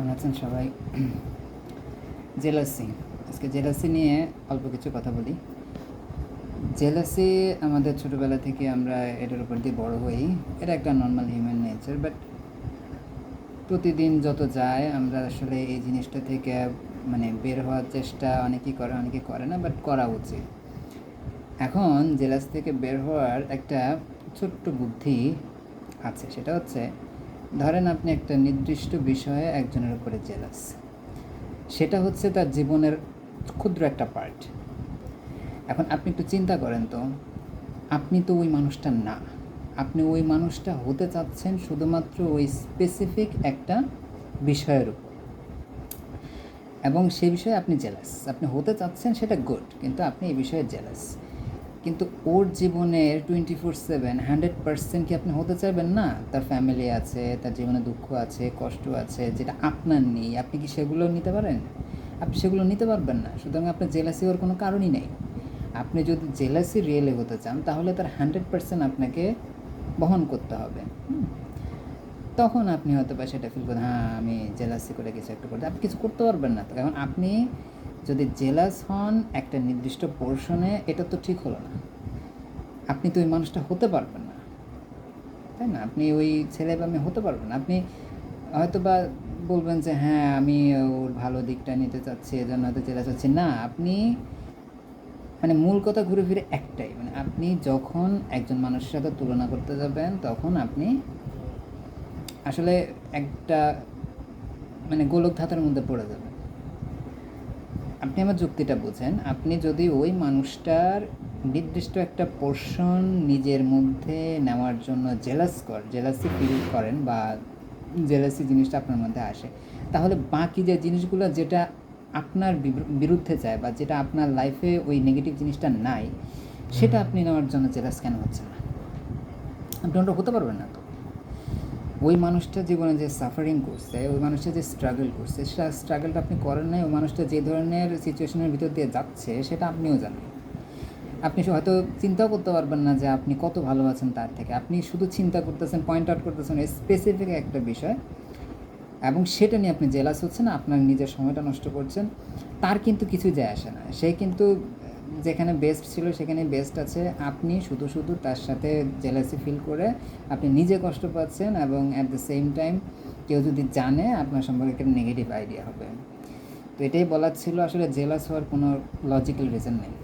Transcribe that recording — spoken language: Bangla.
কেমন আছেন সবাই? জেলাসি আজকে জেলাসি নিয়ে অল্প কিছু কথা বলি। জেলাসি আমাদের ছোটোবেলা থেকে আমরা এটার উপর দিয়ে বড় হই। এটা একটা নর্মাল হিউম্যান নেচার বাট প্রতিদিন যত যায়, আমরা আসলে এই জিনিসটা থেকে মানে বের হওয়ার চেষ্টা অনেকেই করে অনেকে করে না বাট করা উচিত। এখন জেলাস থেকে বের হওয়ার একটা ছোট্ট বুদ্ধি আছে। সেটা হচ্ছে ধরেন আপনি একটা নির্দিষ্ট বিষয়ে একজনের উপরে জেলাস সেটা হচ্ছে তার জীবনের ক্ষুদ্র একটা পার্ট এখন আপনি একটু চিন্তা করেন তো, আপনি তো ওই মানুষটা না। আপনি ওই মানুষটা হতে চাচ্ছেন শুধুমাত্র ওই স্পেসিফিক একটা বিষয়ের উপর। এবং সেই বিষয়ে আপনি জেলাস আপনি হতে চাচ্ছেন সেটা গুড কিন্তু আপনি এই বিষয়ে জেলাস কিন্তু ওর জীবনের twenty four seven hundred percent কি আপনি হতে চাইবেন না? তার ফ্যামিলি আছে, তার জীবনে দুঃখ আছে, কষ্ট আছে, যেটা আপনার নেই, আপনি কি সেগুলো নিতে পারেন? আপনি সেগুলো নিতে পারবেন না। সুতরাং আপনার জেলাসি হওয়ার কোনো কারণই নেই। আপনি যদি জেলাসি রিয়েলে হতে চান, তাহলে তার হান্ড্রেড পার্সেন্ট আপনাকে বহন করতে হবে। তখন আপনি হয়তো বা সেটা ফিল করেন হ্যাঁ আমি জেলাসি করে কিছু একটা করতে আপনি কিছু করতে পারবেন না। কারণ আপনি যদি জেলাস হন একটা নির্দিষ্ট পোর্শনে এটা তো ঠিক হলো না। আপনি তো ওই মানুষটা হতে পারবেন না। তাই না? আপনি ওই ছেলে বা মেয়ে হতে পারবেন না। আপনি হয়তো বা বলবেন যে হ্যাঁ আমি ওর ভালো দিকটা নিতে চাচ্ছি, এজন্য হয়তো জেলাস হচ্ছি। না, আপনি মানে মূল কথা ঘুরে ফিরে একটাই। মানে আপনি যখন একজন মানুষের সাথে তুলনা করতে যাবেন, তখন আপনি আসলে একটা মানে গোলক ধাতার মধ্যে পড়ে যাবে। আপনি আমার যুক্তিটা বুঝেন আপনি যদি ওই মানুষটার নির্দিষ্ট একটা পোর্শন নিজের মধ্যে নেওয়ার জন্য জেলাস কর জেলাসি ফিল করেন বা জেলাসি জিনিসটা আপনার মধ্যে আসে তাহলে বাকি যে জিনিসগুলো যেটা আপনার বিরুদ্ধে যায় বা যেটা আপনার লাইফে ওই নেগেটিভ জিনিসটা নাই সেটা আপনি নেওয়ার জন্য জেলাস কেন হচ্ছে না? আপনি ওটা হতে পারবেন না তো। ওই মানুষটা জীবনে যে সাফারিং করছে, ওই মানুষটা যে স্ট্রাগল করছে, সেটা স্ট্রাগলটা আপনি করেন নাই ওই মানুষটা যে ধরনের সিচুয়েশনের ভিতর দিয়ে যাচ্ছে, সেটা আপনিও জানেন। আপনি হয়তো চিন্তাও করতে পারবেন না যে আপনি কত ভালো আছেন তার থেকে। আপনি শুধু চিন্তা করতেছেন পয়েন্ট আউট করতেছেন স্পেসিফিক একটা বিষয়। এবং সেটা নিয়ে আপনি জেলাস হচ্ছেন, আপনার নিজের সময়টা নষ্ট করছেন, তার কিন্তু কিছু যায় আসে না। সে কিন্তু যেখানে বেস্ট ছিল সেখানে বেস্ট আছে। আপনি শুধু শুধু তার সাথে জেলাসি ফিল করে আপনি নিজে কষ্ট পাচ্ছেন এবং অ্যাট দ্য সেম টাইম কেউ যদি জানে, আপনার সম্পর্কে একটা নেগেটিভ আইডিয়া হবে। তো এটাই বলার ছিল। আসলে জেলাস হওয়ার কোনো লজিক্যাল রিজন নেই।